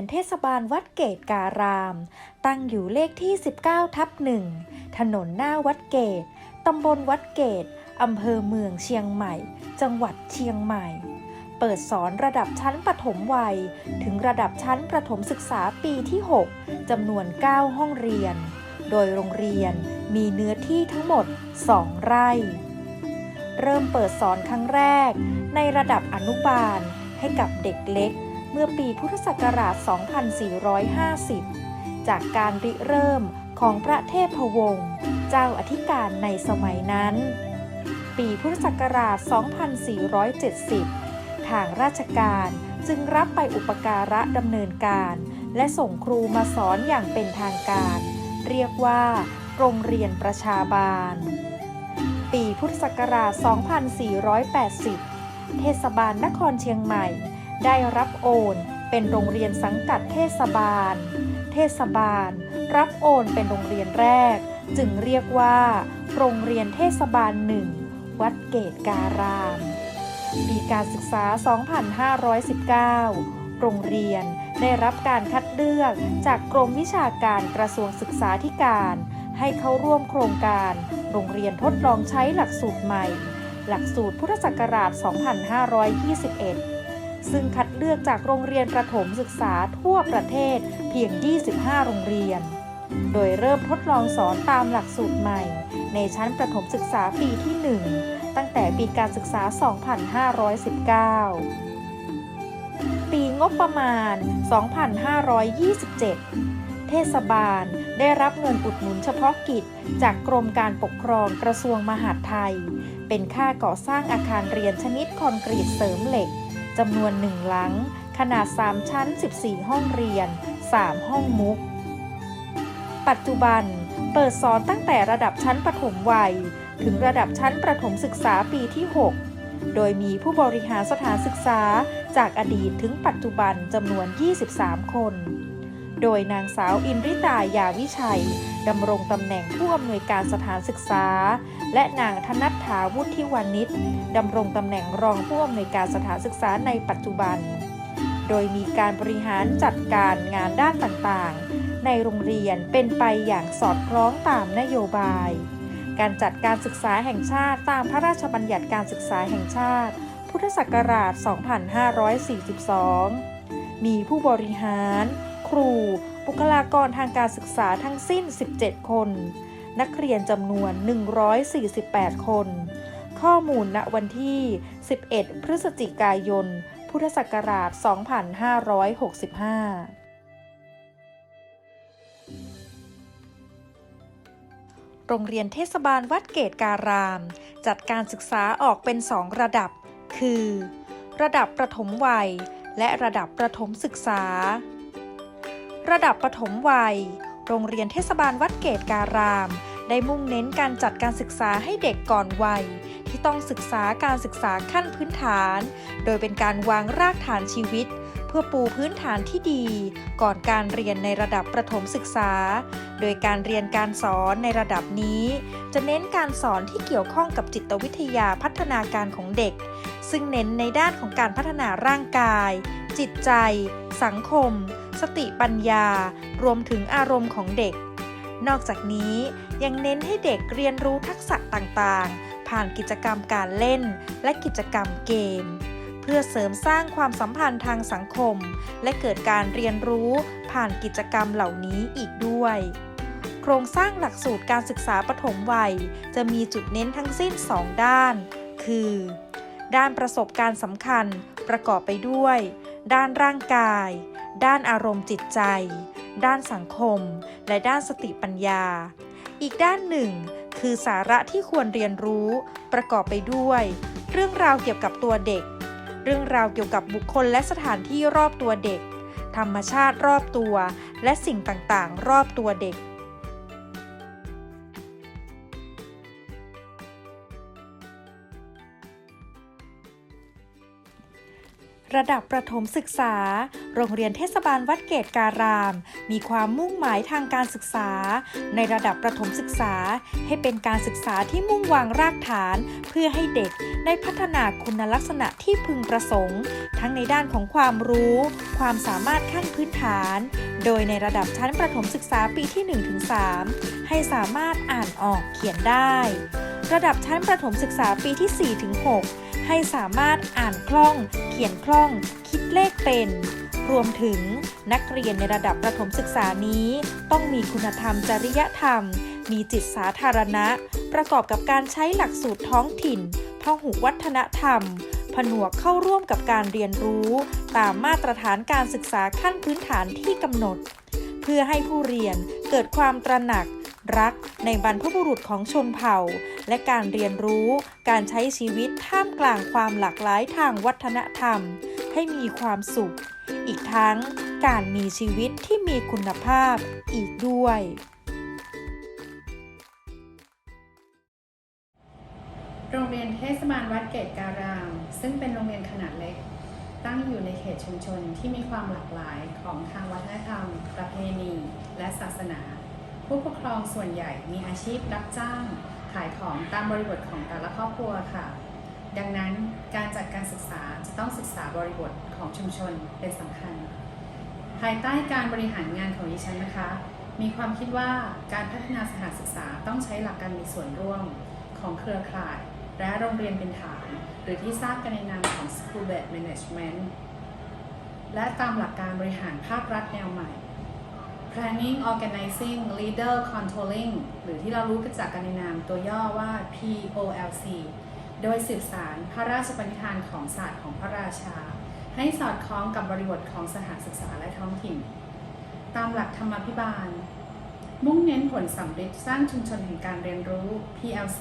ยนเทศบาลวัดเกตการาม ตั้งอยู่เลขที่ 19 ทับหนึ่งถนนหน้าวัดเกตตำบลวัดเกตอำเภอเมืองเชียงใหม่ จังหวัดเชียงใหม่ เปิดสอนระดับชั้นประถมวัย ถึงระดับชั้นประถมศึกษาปีที่ 6จำนวน 9 ห้องเรียน โดยโรงเรียนมีเนื้อที่ทั้งหมด 2 ไร่ เริ่มเปิดสอนครั้งแรก ในระดับอนุบาลให้กับเด็กเล็ก เมื่อปีพุทธศักราช 2450 จากการริเริ่มของพระเทพวงศ์เจ้าอธิการในสมัยนั้น ปีพุทธศักราช 2470 ทางราชการจึงรับไปอุปการะดำเนินการ และส่งครูมาสอนอย่างเป็นทางการ เรียกว่าโรงเรียนประชาบาล ปีพุทธศักราช 2480 เทศบาลนครเชียงใหม่ ได้รับโอน เป็นโรงเรียนสังกัดเทศบาล เทศบาล รับโอนเป็นโรงเรียนแรก จึงเรียกว่า โรงเรียนเทศบาลหนึ่งวัดเกตการาม ปีการศึกษา 2519 โรงเรียนได้รับการคัดเลือกจากกรมวิชาการกระทรวงศึกษาธิการ ให้เข้าร่วมโครงการ โรงเรียนทดลองใช้หลักสูตรใหม่ หลักสูตรพุทธศักราช 2521 ซึ่งคัดเลือกจากโรงเรียนประถมศึกษาทั่วประเทศเพียง 25 โรงเรียน โดยเริ่มทดลองสอนตามหลักสูตรใหม่ ในชั้นประถมศึกษาปีที่ 1 ตั้งแต่ปีการศึกษา 2519 ปีงบประมาณ 2527 เทศบาลได้รับเงินอุดหนุนเฉพาะกิจ จากกรมการปกครองกระทรวงมหาดไทย เป็นค่าก่อสร้างอาคารเรียนชนิดคอนกรีตเสริมเหล็ก จำนวนหนึ่งหลัง ขนาด 3 ชั้น 14 ห้องเรียน 3 ห้องมุก ปัจจุบันเปิดสอนตั้งแต่ระดับชั้นประถมวัย ถึงระดับชั้นประถมศึกษาปีที่ 6 โดยมีผู้บริหารสถานศึกษาจากอดีตถึงปัจจุบันจำนวน 23 คน โดยนางสาวอินริตายาวิชัย ดำรงตำแหน่งผู้อำนวยการสถานศึกษา และนางธนัทถาวุฒิวานิชดำรงตำแหน่งรองผู้อำนวยการสถานศึกษาในปัจจุบัน โดยมีการบริหารจัดการงานด้านต่างๆ ในโรงเรียนเป็นไปอย่างสอดคล้องตามนโยบาย การจัดการศึกษาแห่งชาติตามพระราชบัญญัติการศึกษาแห่งชาติ พุทธศักราช 2542 มีผู้บริหาร ครู บุคลากรทางการศึกษาทั้งสิ้น 17 คน นักเรียนจำนวน 148 คน ข้อมูลณวันที่ 11 พฤศจิกายน พุทธศักราช 2565โรงเรียนเทศบาลวัดเกตการาม จัดการศึกษาออกเป็นสองระดับ คือ ระดับประถมวัย และระดับประถมศึกษา ระดับประถมวัย โรงเรียนเทศบาลวัดเกตการาม ได้มุ่งเน้นการจัดการศึกษาให้เด็กก่อนวัย ที่ต้องศึกษาการศึกษาขั้นพื้นฐาน โดยเป็นการวางรากฐานชีวิต เพื่อปูพื้นฐานที่ดี ก่อนการเรียนในระดับประถมศึกษา โดยการเรียนการสอนในระดับนี้ จะเน้นการสอนที่เกี่ยวข้องกับจิตวิทยาพัฒนาการของเด็ก ซึ่งเน้นในด้านของการพัฒนาร่างกาย จิตใจ สังคม สติปัญญา รวมถึงอารมณ์ของเด็ก นอกจากนี้ยังเน้นให้เด็กเรียนรู้ทักษะต่างๆ ผ่านกิจกรรมการเล่น และกิจกรรมเกม เพื่อเสริมสร้างความสัมพันธ์ทางสังคม และเกิดการเรียนรู้ผ่านกิจกรรมเหล่านี้อีกด้วยโครงสร้างหลักสูตรการศึกษาปฐมวัย จะมีจุดเน้นทั้งสิ้น 2 ด้าน คือ ด้านประสบการณ์สำคัญประกอบไปด้วย ด้านร่างกาย ด้านอารมณ์จิตใจ ด้านสังคม และด้านสติปัญญา อีกด้านหนึ่ง คือสาระที่ควรเรียนรู้ ประกอบไปด้วย เรื่องราวเกี่ยวกับตัวเด็ก เรื่องราวเกี่ยวกับบุคคลและสถานที่รอบตัวเด็ก ธรรมชาติรอบตัว และสิ่งต่างๆ รอบตัวเด็ก ระดับประถมศึกษา โรงเรียนเทศบาลวัดเกตการาม มีความมุ่งหมายทางการศึกษา ในระดับประถมศึกษา ให้เป็นการศึกษาที่มุ่งวางรากฐาน เพื่อให้เด็กได้พัฒนาคุณลักษณะที่พึงประสงค์ ทั้งในด้านของความรู้ ความสามารถขั้นพื้นฐาน โดยในระดับชั้นประถมศึกษาปีที่ 1-3 ให้สามารถอ่านออกเขียนได้ ระดับชั้นประถมศึกษาปีที่ 4-6 ให้สามารถอ่านคล่อง เขียนคล่อง คิดเลขเป็น รวมถึงนักเรียนในระดับประถมศึกษานี้ ต้องมีคุณธรรมจริยธรรม มีจิตสาธารณะ ประกอบกับการใช้หลักสูตรท้องถิ่นพหุวัฒนธรรม ผนวกเข้าร่วมกับการเรียนรู้ ตามมาตรฐานการศึกษาขั้นพื้นฐานที่กำหนด เพื่อให้ผู้เรียนเกิดความตระหนัก รักในบรรพบุรุษของชนเผ่า และการเรียนรู้การใช้ชีวิตท่ามกลางความหลากหลายทางวัฒนธรรม ให้มีความสุข อีกทั้งการมีชีวิตที่มีคุณภาพอีกด้วยโรงเรียนเทศบาลวัดเกตการาม ซึ่งเป็นโรงเรียนขนาดเล็ก ตั้งอยู่ในเขตชุมชนที่มีความหลากหลายของทางวัฒนธรรม ประเพณี และศาสนา ผู้ปกครองส่วนใหญ่มีอาชีพรับจ้าง ขายของตามบริบทของแต่ละครอบครัวค่ะ ดังนั้นการจัดการศึกษาจะต้องศึกษาบริบทของชุมชนเป็นสำคัญ ภายใต้การบริหารงานของดิฉันนะคะ มีความคิดว่าการพัฒนาสถานศึกษาต้องใช้หลักการมีส่วนร่วมของเครือข่าย และโรงเรียนเป็นฐาน หรือที่ทราบกันในนามของ School Based Management และตามหลักการบริหารภาครัฐแนวใหม่ Planning Organizing Leader Controlling หรือที่เรารู้กันจากกันในนามตัวย่อว่า POLC โดยสืบสารพระราชปณิธานของศาสตร์ของพระราชา ให้สอดคล้องกับบริบทของสถานศึกษาและท้องถิ่น ตามหลักธรรมาภิบาล มุ่งเน้นผลสำเร็จสร้างชุมชนแห่งการเรียนรู้ PLC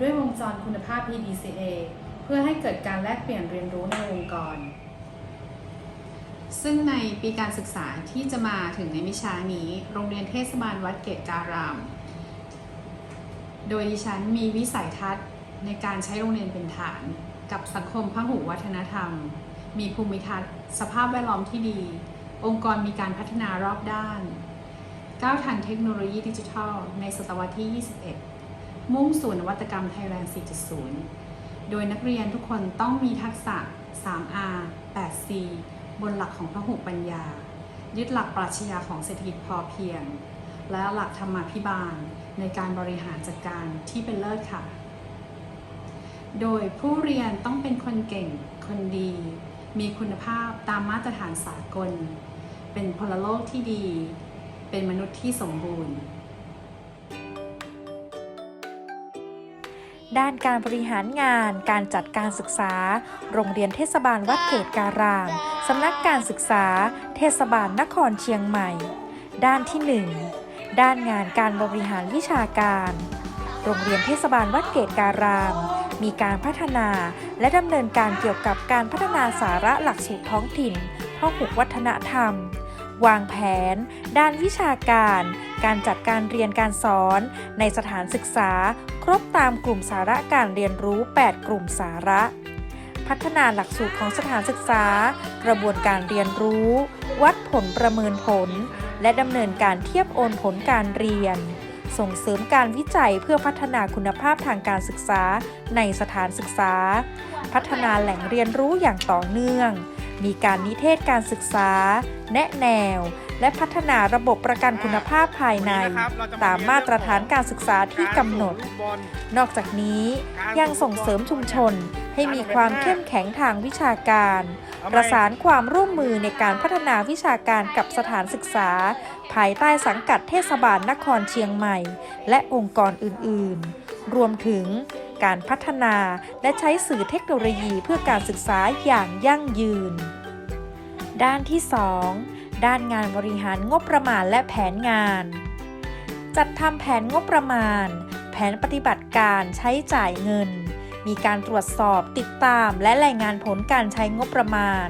ด้วยวงจรคุณภาพ PDCA เพื่อให้เกิดการแลกเปลี่ยนเรียนรู้ในองค์กร ซึ่งในปีการศึกษาที่จะมาถึงในไม่ช้านี้ โรงเรียนเทศบาลวัดเกตการาม โดยดิฉันมีวิสัยทัศน์ในการใช้โรงเรียนเป็นฐาน กับสังคมพหุวัฒนธรรม มีภูมิทัศน์ สภาพแวดล้อมที่ดี องค์กรมีการพัฒนารอบด้าน ก้าวทันเทคโนโลยีดิจิทัล ในศตวรรษที่ 21 มุ่งสู่นวัตกรรมไทยแลนด์ 4.0 โดยนักเรียนทุกคนต้องมีทักษะ 3R 8C บนหลักของพระหุปัญญา ยึดหลักปรัชญาของเศรษฐกิจพอเพียง และหลักธรรมาภิบาลในการบริหารจัดการที่เป็นเลิศค่ะ โดยผู้เรียนต้องเป็นคนเก่ง คนดี มีคุณภาพตามมาตรฐานสากล เป็นพลโลกที่ดี เป็นมนุษย์ที่สมบูรณ์ ด้านการบริหารงาน การจัดการศึกษา โรงเรียนเทศบาลวัดเกตการาม สำนักการศึกษา เทศบาลนครเชียงใหม่ ด้านที่ 1 ด้านงานการบริหารวิชาการ โรงเรียนเทศบาลวัดเกตการาม มีการพัฒนาและดำเนินการเกี่ยวกับการพัฒนาสาระหลักสูตรท้องถิ่นพ่อหุวัฒนธรรม วางแผน ด้านวิชาการ การจัดการเรียนการสอน ในสถานศึกษา ครบตามกลุ่มสาระการเรียนรู้ 8 กลุ่มสาระ พัฒนาหลักสูตรของสถานศึกษา กระบวนการเรียนรู้ วัดผลประเมินผล และดำเนินการเทียบโอนผลการเรียน ส่งเสริมการวิจัยเพื่อพัฒนาคุณภาพทางการศึกษา ในสถานศึกษา พัฒนาแหล่งเรียนรู้อย่างต่อเนื่องมีการนิเทศการศึกษา แนะแนว และพัฒนาระบบประกันคุณภาพภายใน ตามมาตรฐานการศึกษาที่กำหนด นอกจากนี้ยังส่งเสริมชุมชนให้มีความเข้มแข็งทางวิชาการ ประสานความร่วมมือในการพัฒนาวิชาการกับสถานศึกษา ภายใต้สังกัดเทศบาลนครเชียงใหม่ และองค์กรอื่น ๆ รวมถึงการพัฒนาและใช้สื่อเทคโนโลยีเพื่อการศึกษาอย่างยั่งยืน ด้านที่ 2 ด้านงานบริหารงบประมาณและแผนงาน จัดทำแผนงบประมาณ แผนปฏิบัติการใช้จ่ายเงิน มีการตรวจสอบติดตามและรายงานผลการใช้งบประมาณ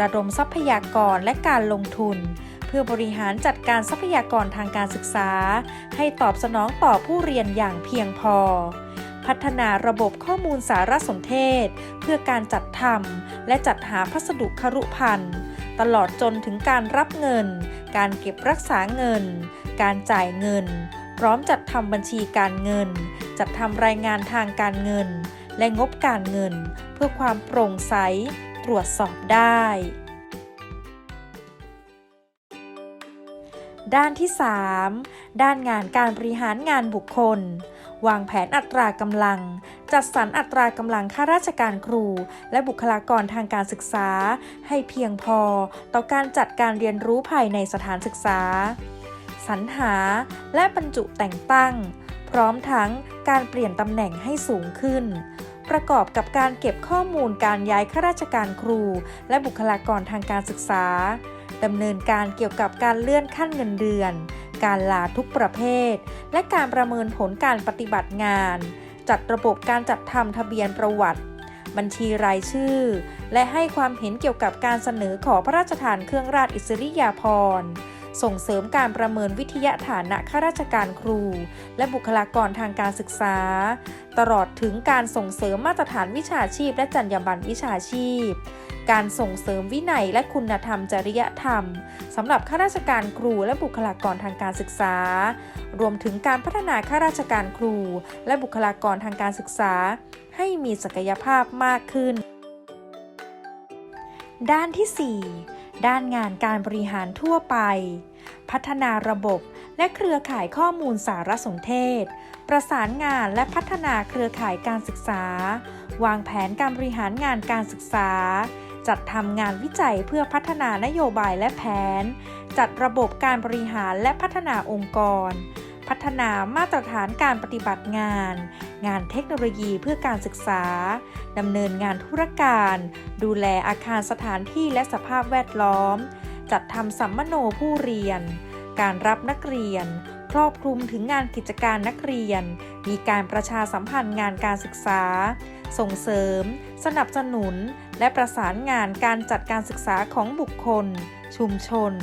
ระดมทรัพยากรและการลงทุน เพื่อบริหารจัดการทรัพยากรทางการศึกษา ให้ตอบสนองต่อผู้เรียนอย่างเพียงพอพัฒนาระบบข้อมูลสารสนเทศ เพื่อการจัดทำและจัดหาพัสดุครุภัณฑ์ ตลอดจนถึงการรับเงิน การเก็บรักษาเงิน การจ่ายเงิน พร้อมจัดทำบัญชีการเงิน จัดทำรายงานทางการเงิน และงบการเงิน เพื่อความโปร่งใส ตรวจสอบได้ ด้านที่ 3 ด้านงานการบริหารงานบุคคล วางแผนอัตรากำลัง จัดสรรอัตรากำลังข้าราชการครู และบุคลากรทางการศึกษา ให้เพียงพอต่อการจัดการเรียนรู้ภายในสถานศึกษา สรรหาและบรรจุแต่งตั้ง พร้อมทั้งการเปลี่ยนตำแหน่งให้สูงขึ้นประกอบกับการเก็บข้อมูลการย้ายข้าราชการครู และบุคลากรทางการศึกษาดำเนินการเกี่ยวกับการเลื่อนขั้นเงินเดือน การลาทุกประเภท และการประเมินผลการปฏิบัติงาน จัดระบบการจัดทำทะเบียนประวัติ บัญชีรายชื่อ และให้ความเห็นเกี่ยวกับการเสนอขอพระราชทานเครื่องราชอิสริยาภรณ์ ส่งเสริมการประเมินวิทยาฐานะข้าราชการครู และบุคลากรทางการศึกษา ตลอดถึงการส่งเสริมมาตรฐานวิชาชีพ และจรรยาบรรณวิชาชีพ การส่งเสริมวินัยและคุณธรรมจริยธรรมสำหรับข้าราชการครูและบุคลากรทางการศึกษา รวมถึงการพัฒนาข้าราชการครู และบุคลากรทางการศึกษา ให้มีศักยภาพมากขึ้น ด้านที่ 4 ด้านงานการบริหารทั่วไป พัฒนาระบบและเครือข่ายข้อมูลสารสนเทศ ประสานงานและพัฒนาเครือข่ายการศึกษา วางแผนการบริหารงานการศึกษา จัดทำงานวิจัยเพื่อพัฒนานโยบายและแผน จัดระบบการบริหารและพัฒนาองค์กร พัฒนามาตรฐานการปฏิบัติงาน งานเทคโนโลยีเพื่อการศึกษาดำเนินงานธุรการ ดูแลอาคารสถานที่และสภาพแวดล้อม จัดทำสัมมโนผู้เรียน การรับนักเรียน ครอบคลุมถึงงานกิจการนักเรียน มีการประชาสัมพันธ์งานการศึกษา ส่งเสริม สนับสนุน และประสานงานการจัดการศึกษาของบุคคล ชุมชน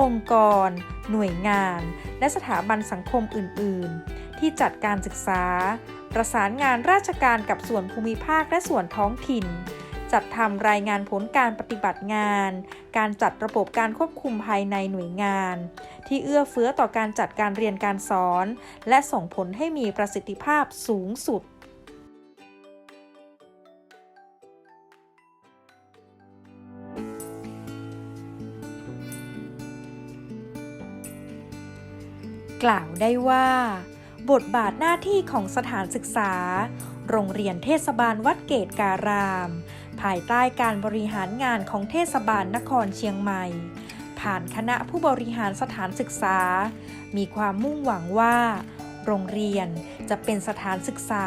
องค์กร หน่วยงาน และสถาบันสังคมอื่น ๆ ที่จัดการศึกษา ประสานงานราชการกับส่วนภูมิภาคและส่วนท้องถิ่น จัดทำรายงานผลการปฏิบัติงาน การจัดระบบการควบคุมภายในหน่วยงาน ที่เอื้อเฟื้อต่อการจัดการเรียนการสอน และส่งผลให้มีประสิทธิภาพสูงสุด กล่าวได้ว่า บทบาทหน้าที่ของสถานศึกษา โรงเรียนเทศบาลวัดเกตการาม ภายใต้การบริหารงานของเทศบาลนครเชียงใหม่ ผ่านคณะผู้บริหารสถานศึกษา มีความมุ่งหวังว่า โรงเรียนจะเป็นสถานศึกษา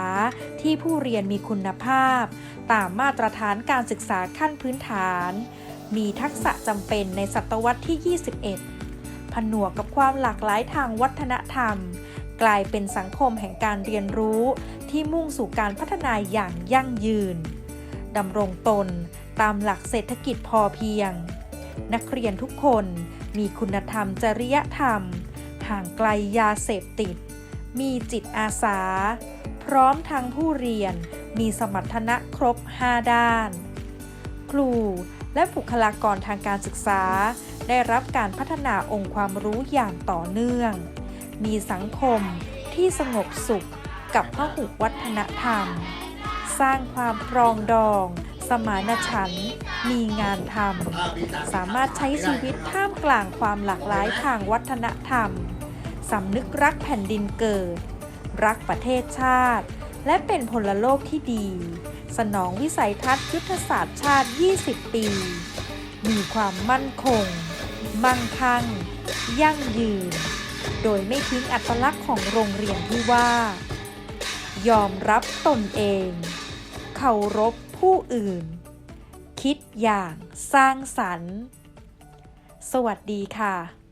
ที่ผู้เรียนมีคุณภาพ ตามมาตรฐานการศึกษาขั้นพื้นฐาน มีทักษะจำเป็นในศตวรรษที่ 21 ผนวกกับความหลากหลายทางวัฒนธรรม กลายเป็นสังคมแห่งการเรียนรู้ที่มุ่งสู่การพัฒนาอย่างยั่งยืนดำรงตนตามหลักเศรษฐกิจพอเพียง นักเรียนทุกคนมีคุณธรรมจริยธรรม ห่างไกลยาเสพติด มีจิตอาสา พร้อมทั้งผู้เรียนมีสมรรถนะครบ 5 ด้าน ครูและบุคลากรทางการศึกษา ได้รับการพัฒนาองค์ความรู้อย่างต่อเนื่อง มีสังคมที่สงบสุขกับพหุวัฒนธรรม สร้างความปรองดอง สมานฉันท์มีงานทำ สามารถใช้ชีวิตท่ามกลางความหลากหลายทางวัฒนธรรม สำนึกรักแผ่นดินเกิด รักประเทศชาติ และเป็นพลโลกที่ดี สนองวิสัยทัศน์ยุทธศาสตร์ชาติ 20 ปี มีความมั่นคง มั่งคั่ง ยั่งยืน โดยไม่ทิ้งอัตลักษณ์ของโรงเรียนที่ว่า ยอมรับตนเอง เคารพผู้อื่น คิดอย่างสร้างสรรค์ สวัสดีค่ะ